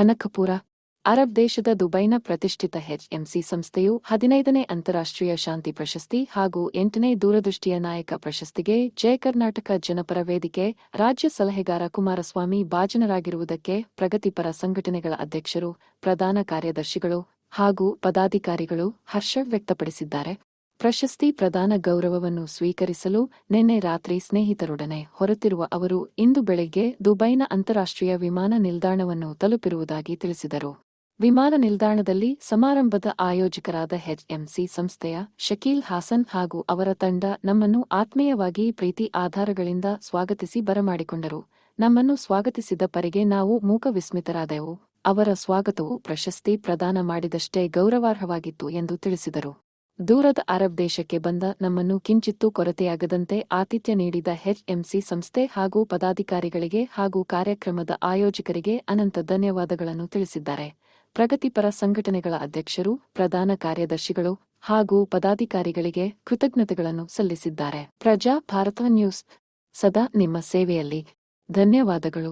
Kanakapura Arab ದೇಶದ ದುಬೈನ ಪ್ರತಿಷ್ಠಿತ ಎಚ್ಎಂಸಿ ಸಂಸ್ಥೆಯು ಹದಿನೈದನೇ ಅಂತಾರಾಷ್ಟ್ರೀಯ ಶಾಂತಿ ಪ್ರಶಸ್ತಿ ಹಾಗೂ ಎಂಟನೇ ದೂರದೃಷ್ಟಿಯ ನಾಯಕ ಪ್ರಶಸ್ತಿಗೆ ಜಯ ಕರ್ನಾಟಕ ಜನಪರ ವೇದಿಕೆ, ರಾಜ್ಯ ಸಲಹೆಗಾರ ಕುಮಾರಸ್ವಾಮಿ ಭಾಜನರಾಗಿರುವುದಕ್ಕೆ ಪ್ರಗತಿಪರ ಸಂಘಟನೆಗಳ ಅಧ್ಯಕ್ಷರು, ಪ್ರಧಾನ ಕಾರ್ಯದರ್ಶಿಗಳು ಹಾಗೂ ಪದಾಧಿಕಾರಿಗಳು ಹರ್ಷ ವ್ಯಕ್ತಪಡಿಸಿದ್ದಾರೆ. ಪ್ರಶಸ್ತಿ ಪ್ರದಾನ ಗೌರವವನ್ನು ಸ್ವೀಕರಿಸಲು ನಿನ್ನೆ ರಾತ್ರಿ ಸ್ನೇಹಿತರೊಡನೆ ಹೊರತಿರುವ ಅವರು ಇಂದು ಬೆಳಗ್ಗೆ ದುಬೈನ ಅಂತಾರಾಷ್ಟ್ರೀಯ ವಿಮಾನ ನಿಲ್ದಾಣವನ್ನು ತಲುಪಿರುವುದಾಗಿ ತಿಳಿಸಿದರು. ವಿಮಾನ ನಿಲ್ದಾಣದಲ್ಲಿ ಸಮಾರಂಭದ ಆಯೋಜಕರಾದ ಎಚ್ಎಂಸಿ ಸಂಸ್ಥೆಯ ಶಕೀಲ್ ಹಾಸನ್ ಹಾಗೂ ಅವರ ತಂಡ ನಮ್ಮನ್ನು ಆತ್ಮೀಯವಾಗಿ ಪ್ರೀತಿ ಆಧಾರಗಳಿಂದ ಸ್ವಾಗತಿಸಿ ಬರಮಾಡಿಕೊಂಡರು. ನಮ್ಮನ್ನು ಸ್ವಾಗತಿಸಿದ ಪರಿಗೆ ನಾವು ಮೂಕ ವಿಸ್ಮಿತರಾದೆವು ಅವರ ಸ್ವಾಗತವು ಪ್ರಶಸ್ತಿ ಪ್ರದಾನ ಮಾಡಿದಷ್ಟೇ ಗೌರವಾರ್ಹವಾಗಿತ್ತು ಎಂದು ತಿಳಿಸಿದರು. ದೂರದ ಅರಬ್ ದೇಶಕ್ಕೆ ಬಂದ ನಮ್ಮನ್ನು ಕಿಂಚಿತ್ತೂ ಕೊರತೆಯಾಗದಂತೆ ಆತಿಥ್ಯ ನೀಡಿದ ಎಚ್ಎಂಸಿ ಸಂಸ್ಥೆ ಹಾಗೂ ಪದಾಧಿಕಾರಿಗಳಿಗೆ ಹಾಗೂ ಕಾರ್ಯಕ್ರಮದ ಆಯೋಜಕರಿಗೆ ಅನಂತ ಧನ್ಯವಾದಗಳನ್ನು ತಿಳಿಸಿದ್ದಾರೆ. ಪ್ರಗತಿಪರ ಸಂಘಟನೆಗಳ ಅಧ್ಯಕ್ಷರು, ಪ್ರಧಾನ ಕಾರ್ಯದರ್ಶಿಗಳು ಹಾಗೂ ಪದಾಧಿಕಾರಿಗಳಿಗೆ ಕೃತಜ್ಞತೆಗಳನ್ನು ಸಲ್ಲಿಸಿದ್ದಾರೆ. ಪ್ರಜಾ ಭಾರತ ನ್ಯೂಸ್, ಸದಾ ನಿಮ್ಮ ಸೇವೆಯಲ್ಲಿ. ಧನ್ಯವಾದಗಳು.